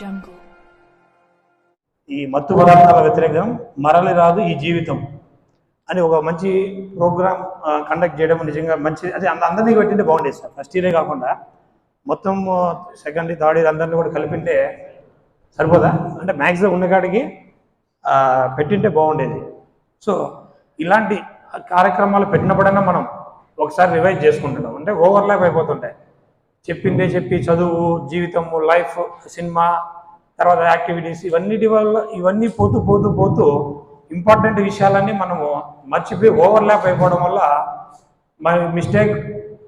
Jungle. ఈ మత్తు పదార్థాల వ్యతిరేకం మరలి రాదు ఈ జీవితం అని ఒక మంచి ప్రోగ్రామ్ కండక్ట్ చేయడం నిజంగా మంచి అదే అందరినీ పెట్టింటే బాగుండేది సార్ ఫస్ట్ ఇయరే కాకుండా మొత్తం సెకండ్ థర్డ్ ఇయర్ అందరినీ కూడా కలిపింటే సరిపోదా? అంటే మ్యాక్సిమం ఉన్న కాడికి పెట్టింటే బాగుండేది. సో ఇలాంటి కార్యక్రమాలు పెట్టినప్పుడైనా మనం ఒకసారి రివైజ్ చేసుకుంటున్నాం. అంటే ఓవర్లాప్ అయిపోతుంటాయి. చెప్పిందే చెప్పి చదువు జీవితము లైఫ్ సినిమా తర్వాత యాక్టివిటీస్ ఇవన్నిటి వల్ల ఇవన్నీ పోతూ పోతూ పోతూ ఇంపార్టెంట్ విషయాలన్నీ మనము మర్చిపోయి ఓవర్లాప్ అయిపోవడం వల్ల మన మిస్టేక్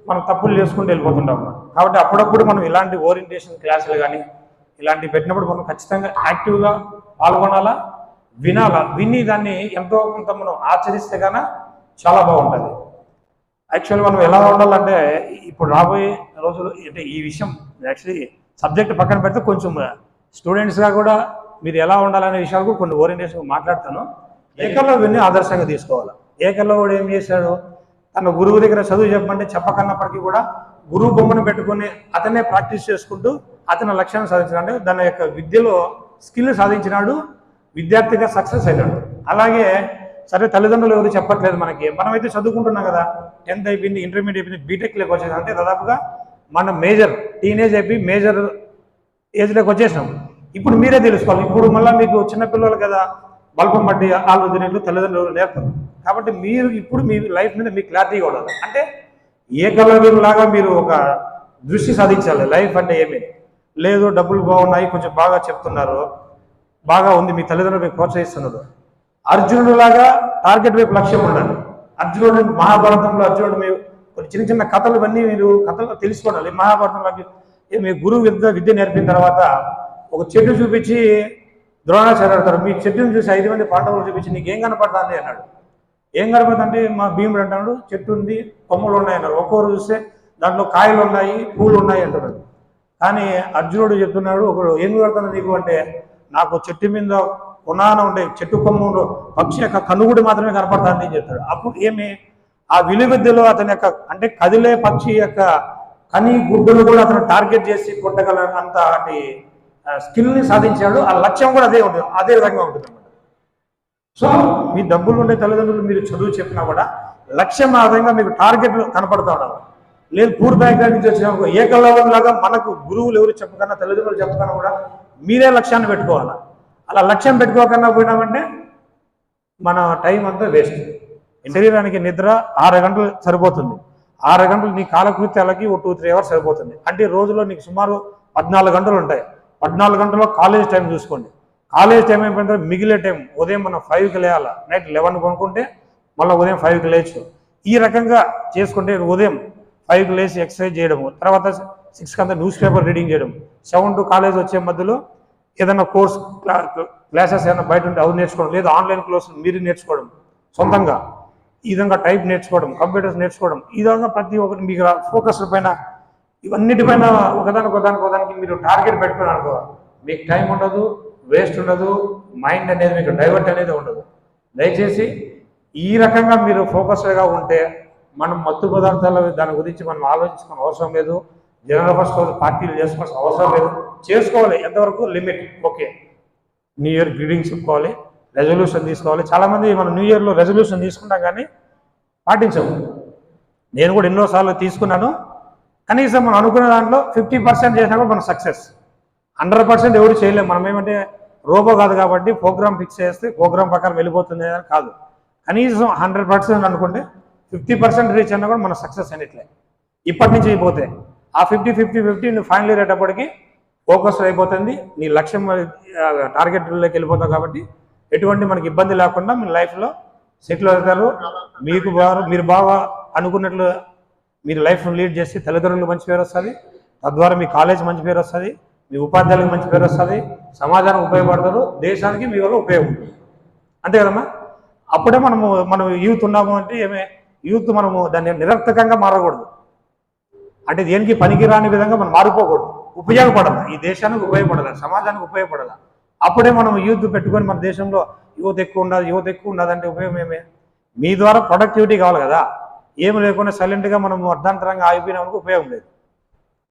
మనం తప్పులు చేసుకుంటూ వెళ్ళిపోతుంటాం కాబట్టి అప్పుడప్పుడు మనం ఇలాంటి ఓరియంటేషన్ క్లాసులు కానీ ఇలాంటివి పెట్టినప్పుడు మనం ఖచ్చితంగా యాక్టివ్గా పాల్గొనాలా? వినాలా? విని దాన్ని ఎంతో కొంత మనం ఆచరిస్తే గాన చాలా బాగుంటుంది. యాక్చువల్ మనం ఎలా ఉండాలంటే ఇప్పుడు రాబోయే రోజులు అంటే ఈ విషయం యాక్చువల్లీ సబ్జెక్ట్ పక్కన పెడితే కొంచెం స్టూడెంట్స్గా కూడా మీరు ఎలా ఉండాలనే విషయాలు కూడా కొన్ని ఓరియంటేషన్ మాట్లాడతాను. ఏకల్లో ఏకలవ్యుని ఆదర్శంగా తీసుకోవాలి. ఏకలవ్యుడు ఏం చేశాడు? తన గురువు దగ్గర చదువు చెప్పమంటే చెప్పకన్నప్పటికీ కూడా గురువు బొమ్మను పెట్టుకొని అతనే ప్రాక్టీస్ చేసుకుంటూ అతని లక్ష్యాన్ని సాధించినాడు. దాని యొక్క విద్యలో స్కిల్ సాధించినాడు విద్యార్థిగా సక్సెస్ అయినాడు. అలాగే సరే తల్లిదండ్రులు ఎవరు చెప్పట్లేదు మనకి. మనమైతే చదువుకుంటున్నాం కదా. టెన్త్ అయిపోయింది ఇంటర్మీడియట్ అయిపోయింది బీటెక్లోకి వచ్చేది అంటే దాదాపుగా మన మేజర్ టీనేజ్ అయిపోయి మేజర్ ఏజ్లోకి వచ్చేసినాం. ఇప్పుడు మీరే తెలుసుకోవాలి. ఇప్పుడు మళ్ళీ మీకు చిన్నపిల్లలు కదా బల్పం బట్టి వాళ్ళు తినేట్లు తల్లిదండ్రులు నేర్పరు కాబట్టి మీరు ఇప్పుడు మీ లైఫ్ మీద మీకు క్లారిటీగా ఉండాలి. అంటే ఏకలవ్యం లాగా మీరు ఒక దృష్టి సాధించాలి. లైఫ్ అంటే ఏమి? లేదు డబ్బులు బాగున్నాయి కొంచెం బాగా చెప్తున్నారు. బాగా ఉంది మీ తల్లిదండ్రులు మీకు ప్రోత్సహిస్తున్నారు. అర్జునుడు లాగా టార్గెట్ వైపు లక్ష్యం ఉండాలి. అర్జునుడు మహాభారతంలో అర్జునుడు మీరు కొన్ని చిన్న చిన్న కథలు ఇవన్నీ మీరు కథలు తెలుసుకోవాలి. మహాభారతంలో మీ గురువు విద్య విద్య నేర్పిన తర్వాత ఒక చెట్టు చూపించి ద్రోణాచార్య అడతారు మీ చెట్టును చూసి ఐదు మంది పాండవులు చూపించి నీకు ఏం కనపడుతుంది అన్నాడు. ఏం కనపడుతుందంటే మా భీముడు అంటాడు చెట్టు ఉంది కొమ్మలు ఉన్నాయి అన్నారు ఒక్కొక్కరు చూస్తే దాంట్లో కాయలు ఉన్నాయి పూలు ఉన్నాయి అంటున్నాడు. కానీ అర్జునుడు చెప్తున్నాడు ఒకడు ఏం కనపడుతుంది నీకు? అంటే నాకు చెట్టు మీద కొనాన ఉండే చెట్టు కొమ్ములో పక్షి యొక్క కనుగుడి మాత్రమే కనపడుతుంది అని చెప్తాడు. అప్పుడు ఏమి ఆ విలువిద్యలో అతని యొక్క అంటే కదిలే పక్షి యొక్క కని గుడ్డును కూడా అతను టార్గెట్ చేసి కొట్టగల అంత స్కిల్ని సాధించాడు. ఆ లక్ష్యం కూడా అదే ఉంటుంది అదే విధంగా ఉంటుంది అనమాట సో మీ డబ్బులు ఉండే తల్లిదండ్రులు మీరు చదువు చెప్పినా కూడా లక్ష్యం ఆ విధంగా మీకు టార్గెట్ కనపడతా ఉండాలి. లేదు పూర్ బ్యాక్గ్రౌండ్ నుంచి వచ్చిన ఒక లాగా మనకు గురువులు ఎవరు చెప్పకన్నా తల్లిదండ్రులు చెప్పకన్నా కూడా మీరే లక్ష్యాన్ని పెట్టుకోవాలి? అలా లక్ష్యం పెట్టుకోకుండా పోయినామంటే మన టైం అంతా వేస్ట్. శరీరానికి నిద్ర ఆరు గంటలు సరిపోతుంది. ఆరు గంటలు నీ కాలకృత్యాలకి ఒక టూ త్రీ అవర్స్ సరిపోతుంది. అంటే రోజులో నీకు సుమారు పద్నాలుగు గంటలు ఉంటాయి. పద్నాలుగు గంటల్లో కాలేజ్ టైం చూసుకోండి. కాలేజ్ టైం అయిపోయిన మిగిలే టైం ఉదయం మనం ఫైవ్కి లేయాలా? నైట్ లెవెన్ కొనుక్కుంటే మళ్ళీ ఉదయం ఫైవ్కి లేచు ఈ రకంగా చేసుకుంటే ఉదయం ఫైవ్కి లేచి ఎక్సర్సైజ్ చేయడము తర్వాత సిక్స్కి అంతా న్యూస్ పేపర్ రీడింగ్ చేయడం సెవెన్ టు కాలేజ్ వచ్చే మధ్యలో ఏదైనా కోర్స్ క్లాసెస్ ఏదైనా బయట ఉంటే అవి నేర్చుకోవడం లేదా ఆన్లైన్ క్లాస్ మీరు నేర్చుకోవడం సొంతంగా. ఈ విధంగా టైప్ నేర్చుకోవడం కంప్యూటర్స్ నేర్చుకోవడం ఈ విధంగా ప్రతి ఒక్కటి మీకు ఫోకస్ పైన ఇవన్నిటిపైన ఒకదానికి ఒకదానికి ఒకదానికి మీరు టార్గెట్ పెట్టుకుని అనుకో మీకు టైం ఉండదు వేస్ట్ ఉండదు మైండ్ అనేది మీకు డైవర్ట్ అనేది ఉండదు. దయచేసి ఈ రకంగా మీరు ఫోకస్డ్గా ఉంటే మనం మత్తు పదార్థాల దాని గురించి మనం ఆలోచించుకోని అవసరం లేదు. జనరల్ ఫస్ట్ పార్టీలు చేసుకోవాల్సిన అవసరం లేదు. చేసుకోవాలి ఎంతవరకు? Limit okay new year greetings చెప్పుకోవాలి. రెజల్యూషన్ తీసుకోవాలి. చాలామంది మనం న్యూ ఇయర్లో రెజల్యూషన్ తీసుకుంటాం కానీ పాటించము. నేను కూడా ఎన్నోసార్లు తీసుకున్నాను. కనీసం మనం అనుకున్న దాంట్లో ఫిఫ్టీ పర్సెంట్ చేసినా కూడా మనం సక్సెస్ హండ్రెడ్ పర్సెంట్ ఎవరు చేయలేము మనం ఏమంటే రోబో కాదు కాబట్టి ప్రోగ్రామ్ ఫిక్స్ చేస్తే ప్రోగ్రామ్ ప్రకారం వెళ్ళిపోతుంది అని కాదు. కనీసం హండ్రెడ్ పర్సెంట్ అనుకుంటే ఫిఫ్టీ పర్సెంట్ రీచ్ అయినా కూడా మన సక్సెస్ అయినట్లే. ఇప్పటి నుంచి అయిపోతే. ఆ ఫిఫ్టీ ఫిఫ్టీ ఫిఫ్టీ నువ్వు ఫైనల్ ఇయర్ అయ్యేటప్పటికి ఫోకస్ అయిపోతుంది. నీ లక్ష్యం టార్గెట్లోకి వెళ్ళిపోతావు కాబట్టి ఎటువంటి మనకి ఇబ్బంది లేకుండా మీ లైఫ్లో సెటిల్ అవుతారు మీకు బాగా మీరు బాగా అనుకున్నట్లు మీరు లైఫ్ను లీడ్ చేసి తల్లిదండ్రులకు మంచి పేరు వస్తుంది. తద్వారా మీ కాలేజ్ మంచి పేరు వస్తుంది. మీ ఉపాధ్యాయులకు మంచి పేరు వస్తుంది. సమాజానికి ఉపయోగపడతారు. దేశానికి మీ వల్ల ఉపయోగం అంతే కదమ్మా? అప్పుడే మనము మనం యూత్ ఉన్నాము అంటే ఏమే? యూత్ మనము దాన్ని నిరర్థకంగా మారకూడదు. అంటే దేనికి పనికిరాని విధంగా మనం మారిపోకూడదు. ఉపయోగపడాలి. ఈ దేశానికి ఉపయోగపడాలి. సమాజానికి ఉపయోగపడాలి. అప్పుడే మనం యూత్ పెట్టుకొని మన దేశంలో యువత ఎక్కువ ఉండదు యువత ఎక్కువ ఉండదు అంటే ఉపయోగం ఏమే? మీ ద్వారా ప్రొడక్టివిటీ కావాలి కదా. ఏమి లేకుండా సైలెంట్గా మనం అర్ధాంతరంగా ఆగిపోయినందుకు ఉపయోగం లేదు.